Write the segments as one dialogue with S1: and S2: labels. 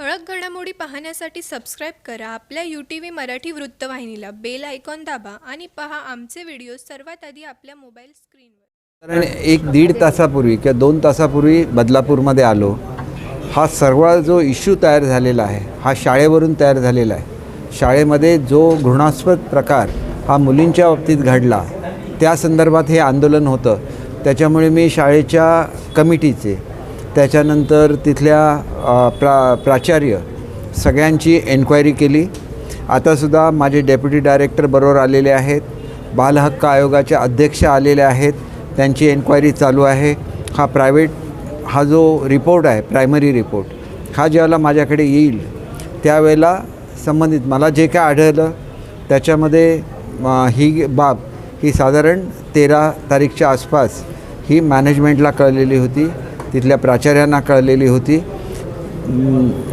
S1: ठळक घडामोडी पाहण्यासाठी सबस्क्राईब करा. आपल्या यू टी व्ही मराठी वृत्तवाहिनीला बेल आयकॉन दाबा आणि पहा आमचे व्हिडिओ सर्वात आधी आपल्या मोबाईल स्क्रीनवर
S2: कारण एक दीड तासापूर्वी किंवा दोन तासापूर्वी बदलापूरमध्ये आलो. हा सर्व जो इश्यू तयार झालेला आहे हा शाळेवरून तयार झालेला आहे. शाळेमध्ये जो घृणास्पद प्रकार हा मुलींच्या बाबतीत घडला त्या संदर्भात हे आंदोलन होतं. त्याच्यामुळे मी शाळेच्या कमिटीचे त्याच्यानंतर तिथल्या प्रा प्राचार्य सगळ्यांची एन्क्वायरी केली. आतासुद्धा माझे डेप्युटी डायरेक्टर बरोबर आलेले आहेत. बालहक्क आयोगाचे अध्यक्ष आलेले आहेत. त्यांची एन्क्वायरी चालू आहे. हा प्रायव्हेट हा जो रिपोर्ट आहे प्रायमरी रिपोर्ट हा ज्यावेळेला माझ्याकडे येईल त्यावेळेला संबंधित मला जे काय आढळलं त्याच्यामध्ये ही बाब ही साधारण तेरा तारीखच्या आसपास ही मॅनेजमेंटला कळलेली होती. तिथल्या प्राचार्यांना कळलेली होती.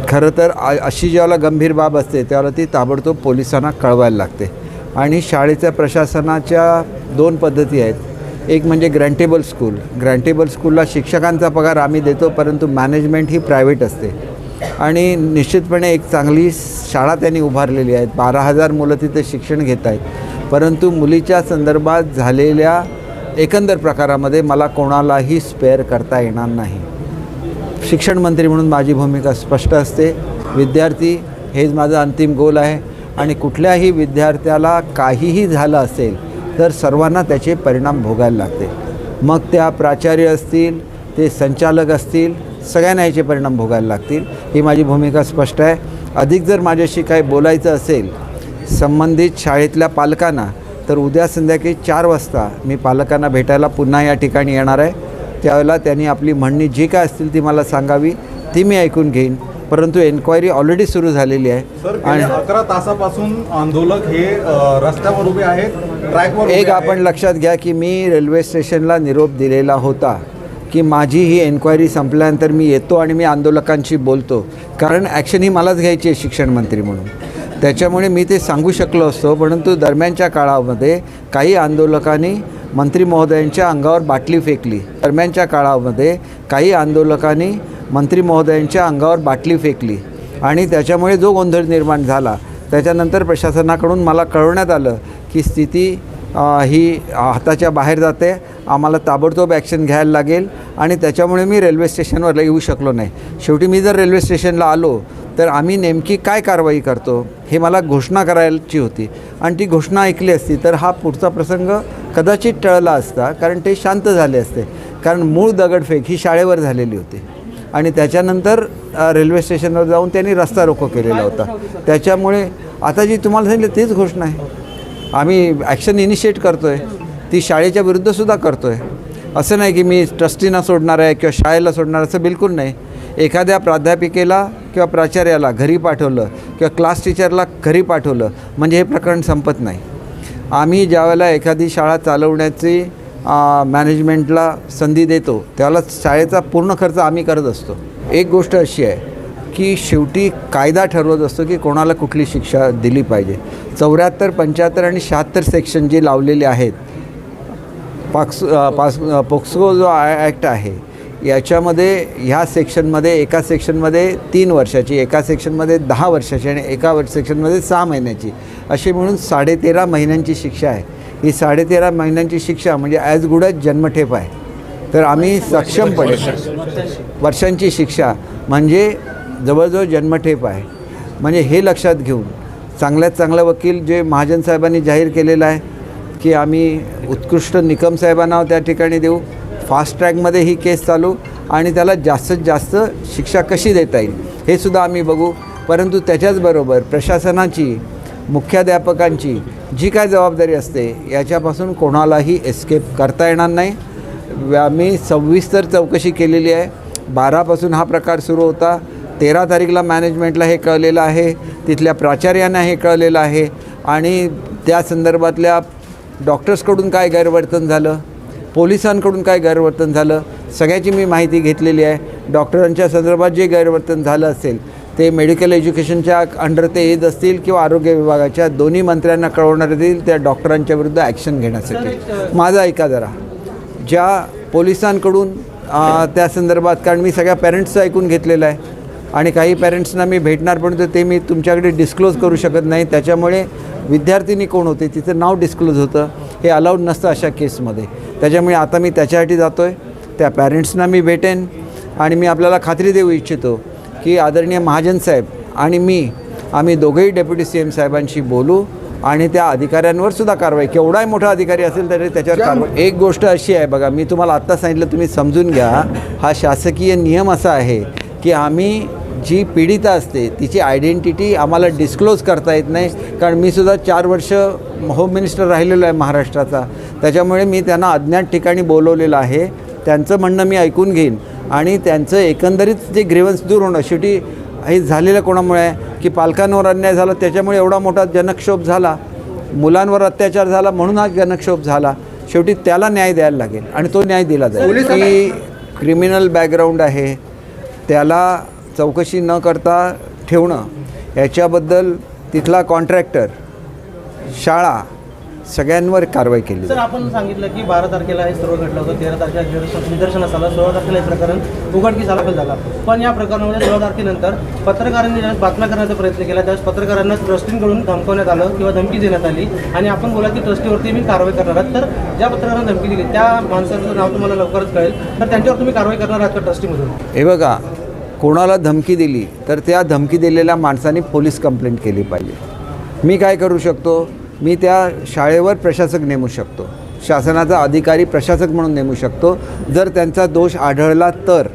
S2: खरं तर अशी ज्याला गंभीर बाब असते त्यावेळेला ती ताबडतोब पोलिसांना कळवायला लागते. आणि शाळेच्या प्रशासनाच्या दोन पद्धती आहेत. एक म्हणजे ग्रँटेबल स्कूल. ग्रँटेबल स्कूलला शिक्षकांचा पगार आम्ही देतो परंतु मॅनेजमेंट ही प्रायव्हेट असते. आणि निश्चितपणे एक चांगली शाळा त्यांनी उभारलेली आहे. बारा हजार मुलं तिथे शिक्षण घेत आहेत. परंतु मुलीच्या संदर्भात झालेल्या एकंदर प्रकारामध्ये मला कोणालाही स्पेअर करता येणार नाही. शिक्षण मंत्री म्हणून माझी भूमिका स्पष्ट असते. विद्यार्थी हेच माझं अंतिम गोल आहे. आणि कुठल्याही विद्यार्थ्याला काहीही झालं असेल तर सर्वांना त्याचे परिणाम भोगायला लागते. मग त्या प्राचार्य असतील ते संचालक असतील सगळ्यांना याचे परिणाम भोगायला लागतील. ही माझी भूमिका स्पष्ट आहे. अधिक जर माझ्याशी काही बोलायचं असेल संबंधित शाळेतल्या पालकांना तर उद्या संध्याकाळी चार वाजता मी पालकांना भेटायला पुन्हा या ठिकाणी येणार आहे. त्यावेळेला त्यांनी आपली म्हणणी जी काय असतील ती मला सांगावी ती मी ऐकून घेईन. परंतु एन्क्वायरी ऑलरेडी सुरू झालेली आहे.
S3: गेल्या अकरा तासापासून आंदोलक हे रस्त्यावर उभे आहेत ट्रॅकवर
S2: एक आपण. लक्षात घ्या की मी रेल्वे स्टेशनला निरोप दिलेला होता की माझी ही एन्क्वायरी संपल्यानंतर मी येतो आणि मी आंदोलकांशी बोलतो. कारण ॲक्शन ही मलाच घ्यायची आहे शिक्षण मंत्री म्हणून. त्याच्यामुळे मी ते सांगू शकलो असतो परंतु दरम्यानच्या काळामध्ये काही आंदोलकांनी मंत्री महोदयांच्या अंगावर बाटली फेकली. दरम्यानच्या काळामध्ये काही आंदोलकांनी मंत्री महोदयांच्या अंगावर बाटली फेकली आणि त्याच्यामुळे जो गोंधळ निर्माण झाला त्याच्यानंतर प्रशासनाकडून मला कळवण्यात आलं की स्थिती ही हाताच्या बाहेर जाते आम्हाला ताबडतोब ॲक्शन घ्यायला लागेल आणि त्याच्यामुळे मी रेल्वे स्टेशनवर येऊ शकलो नाही. शेवटी मी जर रेल्वे स्टेशनला आलो तर आम्ही नेमकी काय कारवाई करतो हे मला घोषणा करायची होती. आणि ती घोषणा ऐकली असती तर हा पुढचा प्रसंग कदाचित टळला असता कारण ते शांत झाले असते. कारण मूळ दगडफेक ही शाळेवर झालेली होती. आणि त्याच्यानंतर रेल्वे स्टेशनवर जाऊन त्यांनी रस्ता रोको केलेला होता. त्याच्यामुळे आता जी तुम्हाला सांगितलं तीच घोषणा आहे. आम्ही ॲक्शन इनिशिएट करतो आहे ती शाळेच्या विरुद्धसुद्धा करतो आहे असं नाही की मी ट्रस्टीना सोडणार आहे किंवा शाळेला सोडणार असं बिलकुल नाही. एखाद्या प्राध्यापिकेला किंवा प्राचार्याला घरी पाठवलं किंवा क्लास टीचरला घरी पाठवलं म्हणजे हे प्रकरण संपत नाही. आम्ही ज्यावेळेला एखादी शाळा चालवण्याची मॅनेजमेंटला संधी देतो त्यावेळेला शाळेचा पूर्ण खर्च आम्ही करत असतो. एक गोष्ट अशी आहे की शेवटी कायदा ठरवत असतो की कोणाला कुठली शिक्षा दिली पाहिजे. चौऱ्याहत्तर पंच्याहत्तर आणि शहात्तर सेक्शन जे लावलेले आहेत पाक्स पास पोक्सो जो ॲक्ट आहे याच्यामध्ये ह्या सेक्शनमध्ये एका सेक्शनमध्ये तीन वर्षाची एका सेक्शनमध्ये दहा वर्षाची आणि एका वर्ष सेक्शनमध्ये सहा महिन्याची. अशी म्हणून साडेतेरा महिन्यांची शिक्षा आहे. ही साडेतेरा महिन्यांची शिक्षा म्हणजे ॲज गुड ॲज जन्मठेप आहे. तर आम्ही सक्षमपणे वर्षांची शिक्षा म्हणजे जवळजवळ जन्मठेप आहे. म्हणजे हे लक्षात घेऊन चांगल्यात चांगला वकील जे महाजन साहेबांनी जाहीर केलेला आहे की आम्ही उत्कृष्ट निकम साहेबांना त्या ठिकाणी देऊ. फास्ट ट्रॅकमध्ये ही केस चालू आणि त्याला जास्तीत जास्त शिक्षा कशी देता येईल हे सुद्धा आम्ही बघू. परंतु त्याच्याचबरोबर प्रशासनाची मुख्याध्यापकांची जी काय जबाबदारी असते याच्यापासून कोणालाही एस्केप करता येणार नाही. आम्ही सविस्तर चौकशी केलेली आहे. बारापासून हा प्रकार सुरू होता. तेरा तारीखला मॅनेजमेंटला हे कळलेलं आहे. तिथल्या प्राचार्यांना हे कळलेलं आहे. आणि त्या संदर्भातल्या डॉक्टर्सकडून काय गैरवर्तन झालं? पोलिसांकडून काय गैरवर्तन झालं? सगळ्याची मी माहिती घेतलेली आहे. डॉक्टरांच्या संदर्भात जे गैरवर्तन झालं असेल ते मेडिकल एज्युकेशनच्या अंडर ते येत असतील किंवा आरोग्य विभागाच्या दोन्ही मंत्र्यांना कळवणार येईल त्या डॉक्टरांच्या विरुद्ध ॲक्शन घेण्यासाठी. माझं ऐका जरा. ज्या पोलिसांकडून त्या संदर्भात कारण मी सगळ्या पॅरेंट्सचं ऐकून घेतलेलं आहे आणि काही पॅरेंट्सना मी भेटणार पण ते मी तुमच्याकडे डिस्क्लोज करू शकत नाही. त्याच्यामुळे विद्यार्थिनी कोण होते? तिचं नाव डिस्क्लोज होतं. हे अलाउड नसतं अशा केसमध्ये त्याच्यामुळे आता मी त्याच्यासाठी जातो आहे त्या पॅरेंट्सना मी भेटेन. आणि मी आपल्याला खात्री देऊ इच्छितो की आदरणीय महाजन साहेब आणि मी आम्ही दोघंही डेप्युटी सी एम साहेबांशी बोलू आणि त्या अधिकाऱ्यांवर सुद्धा कारवाई. केवढाही मोठा अधिकारी असेल तरी त्याच्यावर कारवाई. एक गोष्ट अशी आहे बघा मी तुम्हाला आत्ता सांगितलं तुम्ही समजून घ्या. हा शासकीय नियम असा आहे की आम्ही जी पीडिता असते तिची आयडेंटिटी आम्हाला डिस्क्लोज करता येत नाही. कारण मी सुद्धा चार वर्ष होम मिनिस्टर राहिलेलो आहे महाराष्ट्राचा. त्याच्यामुळे मी त्यांना अज्ञात ठिकाणी बोलवलेलं आहे. त्यांचं म्हणणं मी ऐकून घेईन. आणि त्यांचं एकंदरीत जे ग्रेवन्स दूर होणं शेवटी हे झालेलं कोणामुळे आहे? की पालकांवर अन्याय झाला त्याच्यामुळे एवढा मोठा जनक्षोभ झाला मुलांवर अत्याचार झाला म्हणून हा जनक्षोभ झाला. शेवटी त्याला न्याय द्यायला लागेल आणि तो न्याय दिला जाईल. की क्रिमिनल बॅकग्राऊंड आहे त्याला चौकशी न करता ठेवणं याच्याबद्दल तिथला कॉन्ट्रॅक्टर शाळा सगळ्यांवर कारवाई केली
S4: सर आपण सांगितलं की बारा तारखेला हे सर्व घडलं होतं तेरा तारखेला निदर्शन- निदर्शनास आलं सोळा तारखेला हे प्रकरण उघडकीस आला झाला पण या प्रकरणामध्ये सोळा तारखेनंतर पत्रकारांनी ज्यावेळेस बातम्या करण्याचा प्रयत्न केला त्यावेळेस पत्रकारांना ट्रस्टींकडून धमकवण्यात आलं किंवा धमकी देण्यात आली आणि आपण बोला की ट्रस्टीवरती मी कारवाई करणार आहात. तर ज्या पत्रकारांना धमकी दिली त्या माणसाचं नाव तुम्हाला लवकरच कळेल. तर त्यांच्यावर तुम्ही कारवाई करणार आहात का ट्रस्टीमधून
S2: हे बघा कोणाला धमकी दिली तर त्या धमकी दिलेल्या माणसाने पोलीस कंप्लेंट केली पाहिजे. मी काय करू शकतो? मी त्या शाळेवर प्रशासक नेमू शकतो. शासनाचा अधिकारी प्रशासक म्हणून नेमू शकतो. जर त्यांचा दोष आढळला तर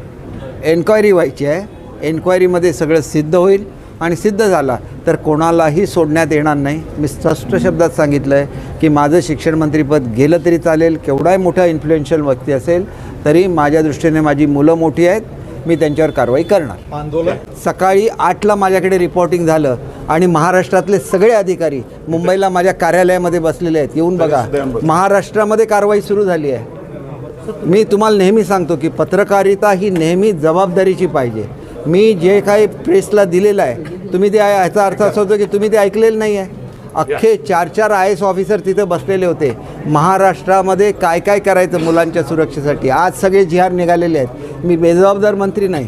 S2: एन्क्वायरी व्हायची आहे. एन्क्वायरीमध्ये सगळं सिद्ध होईल आणि सिद्ध झाला तर कोणालाही सोडण्यात येणार नाही. मी स्पष्ट शब्दात सांगितलं आहे की माझं शिक्षण मंत्रीपद गेलं तरी चालेल. केवढाही मोठा इन्फ्लुएन्शियल व्यक्ती असेल तरी माझ्या दृष्टीने माझी मुलं मोठी आहेत. मी त्यांच्यावर कारवाई करणार.
S3: आंदोलन?
S2: सकाळी आठला माझ्याकडे रिपोर्टिंग झालं. आणि महाराष्ट्रातले सगळे अधिकारी मुंबईला माझ्या कार्यालयामध्ये बसलेले आहेत. येऊन बघा. महाराष्ट्रामध्ये कारवाई सुरू झाली आहे. मी तुम्हाला नेहमी सांगतो की पत्रकारिता ही नेहमी जबाबदारीची पाहिजे. मी जे काही प्रेसला दिलेलं आहे तुम्ही ते याचा अर्थ असा होतो की तुम्ही ते ऐकलेलं नाही आहे. अख्खे चार चार आय एस ऑफिसर तिथे बसलेले होते. महाराष्ट्रामध्ये काय काय करायचं मुलांच्या सुरक्षेसाठी? आज सगळे जिहार निघालेले आहेत. मी बेजबाबदार मंत्री नाही.